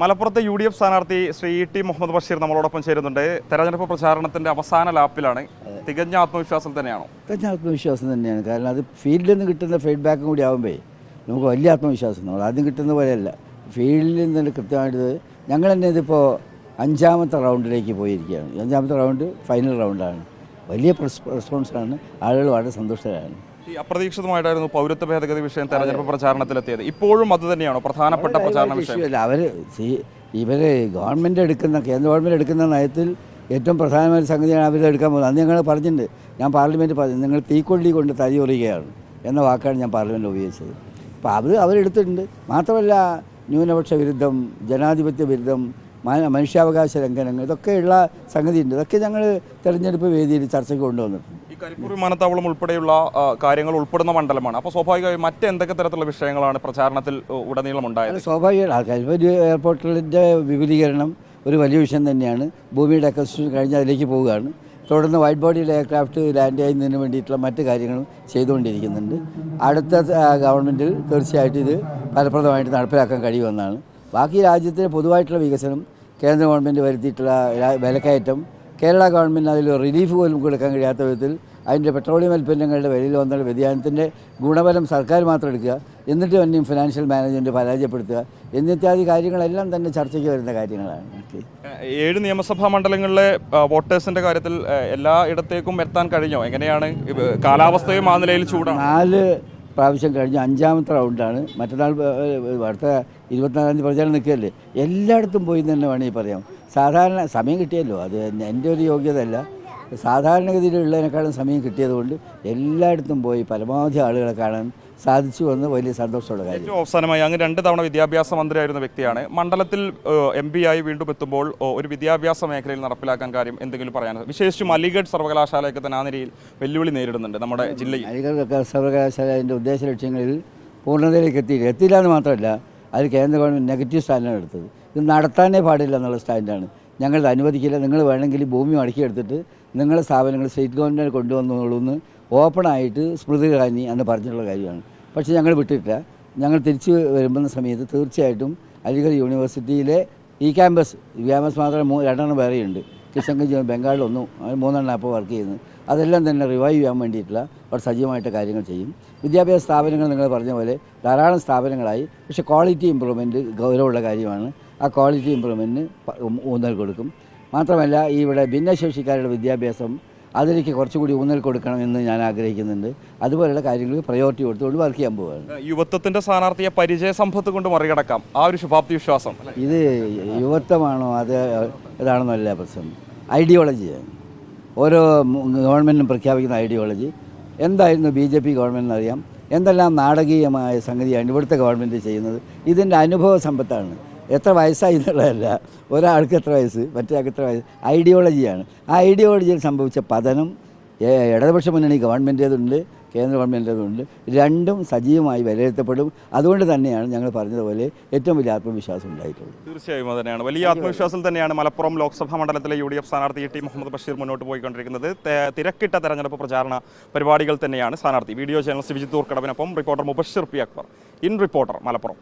മലപ്പുറത്തെ U D F സ്ഥാനാർത്ഥി Shri E T Muhammad Basheer നമ്മളോടൊപ്പം ചേരുന്നുണ്ട്. തെരഞ്ഞെടുപ്പ് പ്രചാരണത്തിന്റെ അവസാന ലാപ്പിലാണ് തികഞ്ഞ ആത്മവിശ്വാസം തന്നെയാണോ? തികഞ്ഞ ആത്മവിശ്വാസം തന്നെയാണ്. കാരണം അത് ഫീൽഡിൽ നിന്ന് കിട്ടുന്ന ഫീഡ്ബാക്കും കൂടി ആകുമ്പോൾ നമുക്ക് വലിയ ആത്മവിശ്വാസം നമ്മൾ ആദ്യം കിട്ടുന്ന പോലെയല്ല. ഫീൽഡിൽ നിന്ന് കൃത്യമായിട്ട് ഞങ്ങൾ തന്നെ ഇതിപ്പോൾ അഞ്ചാമത്തെ റൗണ്ടിലേക്ക് പോയിരിക്കുകയാണ്. അഞ്ചാമത്തെ റൗണ്ട് ഫൈനൽ റൗണ്ടാണ്. വലിയ റെസ്പോൺസാണ് ആളുകൾ വളരെ സന്തുഷ്ടരാണ്. ഈ അപ്രതീക്ഷിതമായിട്ടായിരുന്നു പൗരത്വ ഭേദഗതി വിഷയം തെരഞ്ഞെടുപ്പ് പ്രചാരണത്തിലെത്തിയത്. ഇപ്പോഴും അത് തന്നെയാണോ പ്രധാനപ്പെട്ട പ്രചാരണ വിഷയം? വിഷയമല്ല അവർ ഇവർ ഗവൺമെന്റ് എടുക്കുന്ന കേന്ദ്ര ഗവൺമെന്റ് എടുക്കുന്ന നയത്തിൽ ഏറ്റവും പ്രധാനമായ സംഗതിയാണ് അവർ എടുക്കാൻ പോകുന്നത്. അന്ന് ഞങ്ങൾ പറഞ്ഞിട്ടുണ്ട് ഞാൻ പാർലമെന്റ് പറഞ്ഞു നിങ്ങൾ തീക്കൊള്ളി കൊണ്ട് തരി ഉറിയുകയാണ് എന്ന വാക്കാണ് ഞാൻ പാർലമെന്റ് ഉപയോഗിച്ചത്. അപ്പോൾ അവർ അവരെടുത്തിട്ടുണ്ട് മാത്രമല്ല ന്യൂനപക്ഷ വിരുദ്ധം ജനാധിപത്യ വിരുദ്ധം മനുഷ്യാവകാശ ലംഘനങ്ങൾ ഇതൊക്കെയുള്ള സംഗതിയുണ്ട്. ഇതൊക്കെ ഞങ്ങൾ തെരഞ്ഞെടുപ്പ് വേദിയിൽ ചർച്ചയ്ക്ക് കൊണ്ടുവന്നിട്ടുണ്ട്. ഈ കരിപ്പൂർ വിമാനത്താവളം ഉൾപ്പെടെയുള്ള കാര്യങ്ങൾ ഉൾപ്പെടുന്ന മണ്ഡലമാണ്. അപ്പോൾ സ്വാഭാവികമായും മറ്റെന്തൊക്കെ തരത്തിലുള്ള വിഷയങ്ങളാണ് പ്രചാരണത്തിൽ ഉടനീളം ഉണ്ടായത് സ്വാഭാവികമാണ് കരിപ്പൂർ എയർപോർട്ടിന്റെ വിപുലീകരണം ഒരു വലിയ വിഷയം തന്നെയാണ്. ഭൂമിയുടെ അക്വസിഷൻ കഴിഞ്ഞ് അതിലേക്ക് പോവുകയാണ്. തുടർന്ന് വൈറ്റ് ബോഡിയിൽ എയർക്രാഫ്റ്റ് ലാൻഡ് ചെയ്യുന്നതിന് വേണ്ടിയിട്ടുള്ള മറ്റ് കാര്യങ്ങളും ചെയ്തുകൊണ്ടിരിക്കുന്നുണ്ട്. അടുത്ത ഗവൺമെന്റിൽ തീർച്ചയായിട്ടും ഇത് ഫലപ്രദമായിട്ട് നടപ്പിലാക്കാൻ കഴിയുമെന്നാണ്. ബാക്കി രാജ്യത്തിന് പൊതുവായിട്ടുള്ള വികസനം കേന്ദ്ര ഗവൺമെന്റ് വരുത്തിയിട്ടുള്ള വിലക്കയറ്റം കേരള ഗവൺമെന്റ് അതിൽ റിലീഫ് പോലും കൊടുക്കാൻ കഴിയാത്ത വിധത്തിൽ അതിന്റെ പെട്രോളിയം ഉൽപ്പന്നങ്ങളുടെ വിലയിൽ വന്ന വ്യതിയാനത്തിന്റെ ഗുണഫലം സർക്കാർ മാത്രം എടുക്കുക എന്നിട്ട് തന്നെയും ഫിനാൻഷ്യൽ മാനേജ്മെന്റ് പരാജയപ്പെടുത്തുക എന്നിത്യാദി കാര്യങ്ങളെല്ലാം തന്നെ ചർച്ചയ്ക്ക് വരുന്ന കാര്യങ്ങളാണ്. ഏഴ് നിയമസഭാ മണ്ഡലങ്ങളിലെ വോട്ടേഴ്സിന്റെ കാര്യത്തിൽ എല്ലാ ഇടത്തേക്കും എത്താൻ കഴിഞ്ഞോ? എങ്ങനെയാണ് കാലാവസ്ഥയും ആ നിലയിൽ ചൂടാണ്? നാല് പ്രാവശ്യം കഴിഞ്ഞ അഞ്ചാമത്തെ റൗണ്ടാണ്. മറ്റന്നാൾ അടുത്ത ഇരുപത്തിനാലാം തീയതി പ്രചാരണം നിൽക്കുകയല്ലേ? എല്ലായിടത്തും പോയി എന്ന് തന്നെ വേണമെങ്കിൽ പറയാം. സാധാരണ സമയം കിട്ടിയല്ലോ. അത് എന്റെ ഒരു യോഗ്യത അല്ല സാധാരണഗതിയിലുള്ളതിനേക്കാളും സമയം കിട്ടിയതുകൊണ്ട് എല്ലായിടത്തും പോയി പരമാവധി ആളുകളെ കാണാൻ സാധിച്ചു എന്ന് വലിയ സന്തോഷമുള്ള കാര്യം. ഏറ്റവും അവസാനമായി അങ്ങ് രണ്ട് തവണ വിദ്യാഭ്യാസ മന്ത്രിയായിരുന്ന വ്യക്തിയാണ്. മണ്ഡലത്തിൽ എം പി ആയി വീണ്ടും എത്തുമ്പോൾ ഒരു വിദ്യാഭ്യാസ മേഖലയിൽ നടപ്പിലാക്കാൻ കാര്യം എന്തെങ്കിലും പറയാൻ വിശേഷിച്ചും അലിഗഡ് സർവകലാശാലയൊക്കെ തന്നെ ആ നിലയിൽ വെല്ലുവിളി നേരിടുന്നുണ്ട് നമ്മുടെ ജില്ലയിൽ അലിഗഡ് സർവകലാശാല അതിന്റെ ഉദ്ദേശ ലക്ഷ്യങ്ങളിൽ പൂർണതയിലേക്ക് എത്തിയില്ല എത്തിയില്ല എന്ന് മാത്രമല്ല അത് കേന്ദ്ര ഗവൺമെന്റ് നെഗറ്റീവ് സ്റ്റാൻഡാണ് എടുത്തത്. ഇത് നടത്താനേ പാടില്ല എന്നുള്ള സ്റ്റാൻഡാണ് ഞങ്ങളത് അനുവദിക്കില്ല. നിങ്ങൾ വേണമെങ്കിൽ ഭൂമി മടക്കിയെടുത്തിട്ട് നിങ്ങളുടെ സ്ഥാപനങ്ങൾ സ്റ്റേറ്റ് ഗവൺമെന്റ് കൊണ്ടുവന്നോളൂ എന്ന് ഓപ്പണായിട്ട് സ്മൃതി ഇറാനി എന്ന് പറഞ്ഞിട്ടുള്ള കാര്യമാണ്. പക്ഷേ ഞങ്ങൾ വിട്ടിട്ടില്ല. ഞങ്ങൾ തിരിച്ച് വരുമ്പോൾ സമയത്ത് തീർച്ചയായിട്ടും അലിഗഡ് യൂണിവേഴ്സിറ്റിയിലെ ഈ ക്യാമ്പസ് ക്യാമ്പസ് മാത്രമേ മൂ രണ്ടെണ്ണം വേറെയുണ്ട്. കിഷൻഗഞ്ച് ബംഗാളിലൊന്നും മൂന്നെണ്ണം അപ്പോൾ വർക്ക് ചെയ്യുന്നത് അതെല്ലാം തന്നെ റിവൈവ് ചെയ്യാൻ വേണ്ടിയിട്ടുള്ള വളരെ സജീവമായിട്ട് കാര്യങ്ങൾ ചെയ്യും. വിദ്യാഭ്യാസ സ്ഥാപനങ്ങൾ നിങ്ങൾ പറഞ്ഞ പോലെ ധാരാളം സ്ഥാപനങ്ങളായി. പക്ഷേ ക്വാളിറ്റി ഇമ്പ്രൂവ്മെന്റ് ഗൗരവമുള്ള കാര്യമാണ്. ആ ക്വാളിറ്റി ഇമ്പ്രൂവ്മെന്റിന് ഊന്നൽ കൊടുക്കും. മാത്രമല്ല ഈ ഇവിടെ ഭിന്നശേഷിക്കാരുടെ വിദ്യാഭ്യാസം അതിലേക്ക് കുറച്ചുകൂടി ഊന്നൽ കൊടുക്കണം എന്ന് ഞാൻ ആഗ്രഹിക്കുന്നുണ്ട്. അതുപോലെയുള്ള കാര്യങ്ങൾക്ക് പ്രയോറിറ്റി കൊടുത്തുകൊണ്ട് വർക്ക് ചെയ്യാൻ പോവുകയാണ്. യുവത്വത്തിന്റെ യുവത്വത്തിന്റെ സ്ഥാനാർത്ഥിയെ പരിചയ സമ്പത്ത് കൊണ്ട് മറികടക്കാം. ആ ഒരു ശുഭാപ്തി വിശ്വാസം ഇത് യുവത്വമാണോ അത് ഇതാണെന്നല്ല പ്രശ്നം. ഐഡിയോളജിയാണ് ഓരോ ഗവൺമെന്റിനും ഗവൺമെന്റും പ്രഖ്യാപിക്കുന്ന ഐഡിയോളജി. എന്തായിരുന്നു ബി ജെ പി ഗവൺമെന്റ് അറിയാം എന്തെല്ലാം നാടകീയമായ സംഗതിയാണ് ഇവിടുത്തെ ഗവൺമെന്റ് ചെയ്യുന്നത്? ഇതിന്റെ അനുഭവ സമ്പത്താണ്. എത്ര വയസ്സായി എന്നുള്ളതല്ല. ഒരാൾക്ക് എത്ര വയസ്സ് മറ്റേ എത്ര വയസ്സ്? ഐഡിയോളജിയാണ്. ആ ഐഡിയോളജിയിൽ സംഭവിച്ച പതനം ഇടതുപക്ഷ മുന്നണി ഗവൺമെന്റേതുണ്ട് കേന്ദ്ര ഗവൺമെന്റിന്റെതുണ്ട് രണ്ടും സജീവമായി വിലയിരുത്തപ്പെടും. അതുകൊണ്ട് തന്നെയാണ് ഞങ്ങൾ പറഞ്ഞതുപോലെ ഏറ്റവും വലിയ ആത്മവിശ്വാസം ഉണ്ടായിട്ടുള്ളത്. തീർച്ചയായും അത് തന്നെയാണ്. വലിയ ആത്മവിശ്വാസം തന്നെയാണ് മലപ്പുറം ലോക്സഭാ മണ്ഡലത്തിലെ യു ഡി എഫ് സ്ഥാനാർത്ഥി ടി മുഹമ്മദ് ബഷീർ മുന്നോട്ട് പോയിക്കൊണ്ടിരിക്കുന്നത്. തിരക്കിട്ട തെരഞ്ഞെടുപ്പ് പ്രചാരണ പരിപാടികൾ തന്നെയാണ് സ്ഥാനാർത്ഥി. Video journalist Vijith reporter Mubasheer P Akbar. In reporter Malappuram.